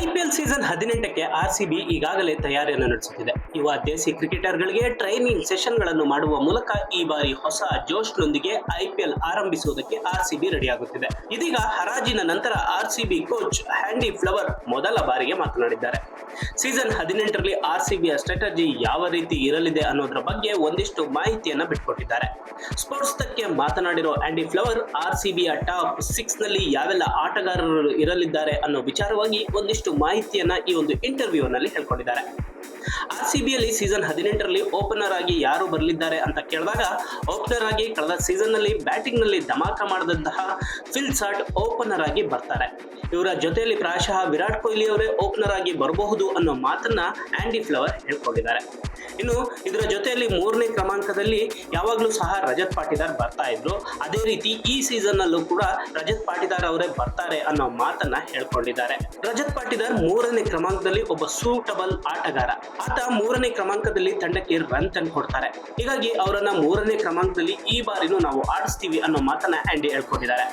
Season ಹದಿನೆಂಟಕ್ಕೆ R C B ಈಗಾಗಲೇ ತಯಾರಿಯನ್ನು ನಡೆಸುತ್ತಿದೆ. ಯುವ ದೇಸಿ ಕ್ರಿಕೆಟರ್ಗಳಿಗೆ ಟ್ರೈನಿಂಗ್ ಸೆಷನ್ಗಳನ್ನು ಮಾಡುವ ಮೂಲಕ ಈ ಬಾರಿ ಹೊಸ ಜೋಶ್ನೊಂದಿಗೆ ಐಪಿಎಲ್ ಆರಂಭಿಸುವುದಕ್ಕೆ ಆರ್ ಸಿ ಬಿ ರೆಡಿಯಾಗುತ್ತಿದೆ. ಇದೀಗ ಹರಾಜಿನ ನಂತರ R C B coach Andy Flower ಮೊದಲ ಬಾರಿಗೆ ಮಾತನಾಡಿದ್ದಾರೆ. ಸೀಸನ್ ಹದಿನೆಂಟರಲ್ಲಿ ಆರ್ ಸಿ ಬಿಯ ಸ್ಟ್ರಾಟಜಿ ಯಾವ ರೀತಿ ಇರಲಿದೆ ಅನ್ನೋದ್ರ ಬಗ್ಗೆ ಒಂದಿಷ್ಟು ಮಾಹಿತಿಯನ್ನ ಬಿಟ್ಕೊಟ್ಟಿದ್ದಾರೆ. ಸ್ಪೋರ್ಟ್ಸ್ ತಕ್ಕೆ ಮಾತನಾಡಿರೋ Andy Flower R C top ಸಿಕ್ಸ್ನಲ್ಲಿ ಯಾವೆಲ್ಲ ಆಟಗಾರರು ಇರಲಿದ್ದಾರೆ ಅನ್ನೋ ವಿಚಾರವಾಗಿ ಒಂದಿಷ್ಟು ಮಾಹಿತಿಯನ್ನ ಈ ಒಂದು ಇಂಟರ್ವ್ಯೂ ನಲ್ಲಿ ಹೇಳ್ಕೊಂಡಿದ್ದಾರೆ. ಆರ್ ಸಿ ಬಿಯಲ್ಲಿ ಸೀಸನ್ ಹದಿನೆಂಟರಲ್ಲಿ ಓಪನರ್ ಆಗಿ ಯಾರು ಬರಲಿದ್ದಾರೆ ಅಂತ ಕೇಳಿದಾಗ, ಓಪನರ್ ಆಗಿ ಕಳೆದ ಸೀಸನ್ನಲ್ಲಿ ಬ್ಯಾಟಿಂಗ್ನಲ್ಲಿ ಧಮಾಕ ಮಾಡಿದಂತಹ ಫಿಲ್ ಸಾಟ್ ಓಪನರ್ ಆಗಿ ಬರ್ತಾರೆ. ಇವರ ಜೊತೆಯಲ್ಲಿ ಪ್ರಾಯಶಃ ವಿರಾಟ್ ಕೊಹ್ಲಿ ಅವರೇ ಓಪನರ್ ಆಗಿ ಬರಬಹುದು ಅನ್ನೋ ಮಾತನ್ನ ಆಂಡಿ ಫ್ಲವರ್ ಹೇಳ್ಕೊಂಡಿದ್ದಾರೆ. ಇನ್ನು ಇದರ ಜೊತೆಯಲ್ಲಿ ಮೂರನೇ ಕ್ರಮಾಂಕದಲ್ಲಿ ಯಾವಾಗಲೂ ಸಹ ರಜತ್ ಪಾಟಿದಾರ್ ಬರ್ತಾ ಇದ್ರು. ಅದೇ ರೀತಿ ಈ ಸೀಸನ್ ಅಲ್ಲೂ ಕೂಡ ರಜತ್ ಪಾಟಿದಾರ್ ಅವರೇ ಬರ್ತಾರೆ ಅನ್ನೋ ಮಾತನ್ನ ಹೇಳ್ಕೊಂಡಿದ್ದಾರೆ. ರಜತ್ ಪಾಟಿದಾರ್ ಮೂರನೇ ಕ್ರಮಾಂಕದಲ್ಲಿ ಒಬ್ಬ ಸೂಟಬಲ್ ಆಟಗಾರ ಆತ ಮೂರನೇ ಕ್ರಮಾಂಕದಲ್ಲಿ ತಂಡಕ್ಕೆ ರನ್ ತಂದು ಕೊಡ್ತಾರೆ. ಹೀಗಾಗಿ ಅವರನ್ನ ಮೂರನೇ ಕ್ರಮಾಂಕದಲ್ಲಿ ಈ ಬಾರಿನೂ ನಾವು ಆಡಿಸ್ತೀವಿ ಅನ್ನೋ ಮಾತನ್ನ ಆಂಡಿ ಹೇಳ್ಕೊಂಡಿದ್ದಾರೆ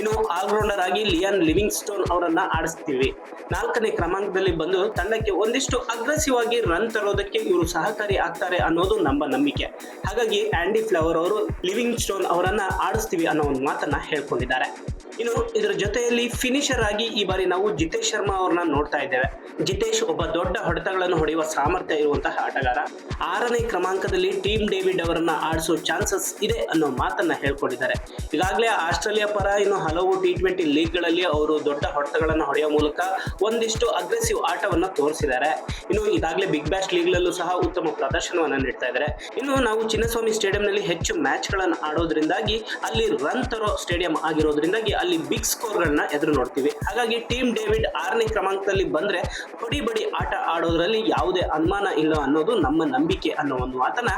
ಇನ್ನು ಆಲ್ರೌಂಡರ್ ಆಗಿ ಲಿಯಾನ್ ಲಿವಿಂಗ್ ಸ್ಟೋನ್ ಅವರನ್ನ ಆಡಿಸ್ತೀವಿ. ನಾಲ್ಕನೇ ಕ್ರಮಾಂಕದಲ್ಲಿ ಬಂದು ತಂಡಕ್ಕೆ ಒಂದಿಷ್ಟು ಅಗ್ರೆಸಿವ್ ಆಗಿ ರನ್ ತರೋದಕ್ಕೆ ಇವರು ಸಹಕಾರಿ ಆಗ್ತಾರೆ ಅನ್ನೋದು ನಮ್ಮ ನಂಬಿಕೆ. ಹಾಗಾಗಿ ಆಂಡಿ ಫ್ಲವರ್ ಅವರು ಲಿವಿಂಗ್ ಸ್ಟೋನ್ ಅವರನ್ನ ಆಡಿಸ್ತೀವಿ ಅನ್ನೋ ಒಂದು ಮಾತನ್ನ ಹೇಳ್ಕೊಂಡಿದ್ದಾರೆ. ಇನ್ನು ಇದರ ಜೊತೆಯಲ್ಲಿ ಫಿನಿಷರ್ ಆಗಿ ಈ ಬಾರಿ ನಾವು ಜಿತೇಶ್ ಶರ್ಮಾ ಅವ್ರನ್ನ ನೋಡ್ತಾ ಇದ್ದೇವೆ. ಜಿತೇಶ್ ಒಬ್ಬ ದೊಡ್ಡ ಹೊಡೆತಗಳನ್ನು ಹೊಡೆಯುವ ಸಾಮರ್ಥ್ಯ ಇರುವಂತಹ ಆಟಗಾರ. ಆರನೇ ಕ್ರಮಾಂಕದಲ್ಲಿ ಟೀಮ್ ಡೇವಿಡ್ ಅವರನ್ನ ಆಡಿಸೋ ಚಾನ್ಸಸ್ ಇದೆ ಅನ್ನೋ ಮಾತನ್ನ ಹೇಳ್ಕೊಂಡಿದ್ದಾರೆ. ಈಗಾಗಲೇ ಆಸ್ಟ್ರೇಲಿಯಾ ಪರ ಇನ್ನು ಹಲವು ಟಿ ಟ್ವೆಂಟಿ ಲೀಗ್ಗಳಲ್ಲಿ ಅವರು ದೊಡ್ಡ ಹೊಡೆತಗಳನ್ನು ಹೊಡೆಯುವ ಮೂಲಕ ಒಂದಿಷ್ಟು ಅಗ್ರೆಸಿವ್ ಆಟವನ್ನು ತೋರಿಸಿದ್ದಾರೆ. ಇನ್ನು ಈಗಾಗಲೇ ಬಿಗ್ ಬ್ಯಾಶ್ ಲೀಗ್ಲಲ್ಲೂ ಸಹ ಉತ್ತಮ ಪ್ರದರ್ಶನವನ್ನು ನೀಡ್ತಾ ಇದ್ದಾರೆ. ಇನ್ನು ನಾವು ಚಿನ್ನಸ್ವಾಮಿ ಸ್ಟೇಡಿಯಂನಲ್ಲಿ ಹೆಚ್ಚು ಮ್ಯಾಚ್ಗಳನ್ನು ಆಡೋದ್ರಿಂದಾಗಿ ಅಲ್ಲಿ ರನ್ ತರೋ ಸ್ಟೇಡಿಯಂ ಆಗಿರೋದ್ರಿಂದಾಗಿ ಅಲ್ಲಿ ಬಿಗ್ ಸ್ಕೋರ್ಗಳನ್ನ ಎದುರು ನೋಡ್ತೀವಿ. ಹಾಗಾಗಿ ಟೀಮ್ ಡೇವಿಡ್ ಆರನೇ ಕ್ರಮಾಂಕದಲ್ಲಿ ಬಂದ್ರೆ ಬಡಿ ಬಡಿ ಆಟ ಆಡೋದ್ರಲ್ಲಿ ಯಾವುದೇ ಅನುಮಾನ ಇಲ್ಲ ಅನ್ನೋದು ನಮ್ಮ ನಂಬಿಕೆ ಅನ್ನೋ ಒಂದು ಮಾತನ್ನ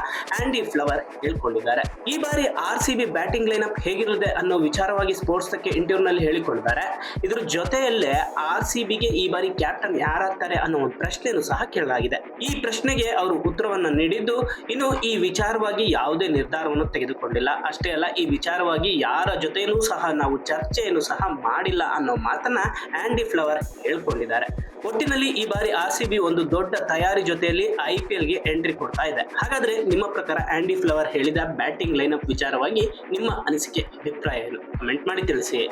ಆಂಡಿ ಫ್ಲವರ್ ಹೇಳ್ಕೊಂಡಿದ್ದಾರೆ. ಈ ಬಾರಿ ಆರ್ ಸಿ ಬ್ಯಾಟಿಂಗ್ ಅಪ್ ಹೇಗಿರುತ್ತೆ ಅನ್ನೋ ವಿಚಾರವಾಗಿ ಸ್ಪೋರ್ಟ್ಸ್ ತಕ್ಕೆ ಇಂಟರ್ವ್ಯೂ ನಲ್ಲಿ ಹೇಳಿಕೊಂಡಿದ್ದಾರೆ ಇದ್ರ ಜೊತೆಯಲ್ಲೇ ಆರ್ ಸಿ ಬಿಗೆ ಈ ಬಾರಿ ಕ್ಯಾಪ್ಟನ್ ಯಾರಾಗ್ತಾರೆ ಅನ್ನೋ ಒಂದು ಪ್ರಶ್ನೆನೂ ಸಹ ಕೇಳಲಾಗಿದೆ. ಈ ಪ್ರಶ್ನೆಗೆ ಅವರು ಉತ್ತರವನ್ನ ನೀಡಿದ್ದು ಇನ್ನು ಈ ವಿಚಾರವಾಗಿ ಯಾವುದೇ ನಿರ್ಧಾರವನ್ನು ತೆಗೆದುಕೊಂಡಿಲ್ಲ. ಅಷ್ಟೇ ಅಲ್ಲ, ಈ ವಿಚಾರವಾಗಿ ಯಾರ ಜೊತೆಯೂ ಸಹ ನಾವು ಚರ್ಚೆಯನ್ನು ಸಹ ಮಾಡಿಲ್ಲ ಅನ್ನೋ ಮಾತನ್ನ ಆಂಡಿ ಫ್ಲವರ್ ಹೇಳ್ಕೊಂಡಿದ್ದಾರೆ. ಒಟ್ಟಿನಲ್ಲಿ ಈ ಬಾರಿ ಆರ್ ಸಿ ಒಂದು ದೊಡ್ಡ ತಯಾರಿ ಜೊತೆಯಲ್ಲಿ ಐ ಪಿ ಎಲ್ಗೆ ಎಂಟ್ರಿ ಕೊಡ್ತಾ ಇದೆ. ಹಾಗಾದ್ರೆ ನಿಮ್ಮ ಪ್ರಕಾರ ಆಂಡಿ ಫ್ಲವರ್ ಹೇಳಿದ ಬ್ಯಾಟಿಂಗ್ ಲೈನ್ ಅಪ್ ವಿಚಾರವಾಗಿ ನಿಮ್ಮ ಅನಿಸಿಕೆ, ಅಭಿಪ್ರಾಯ ಏನು? ಕಮೆಂಟ್ ಮಾಡಿ ತಿಳಿಸಿ.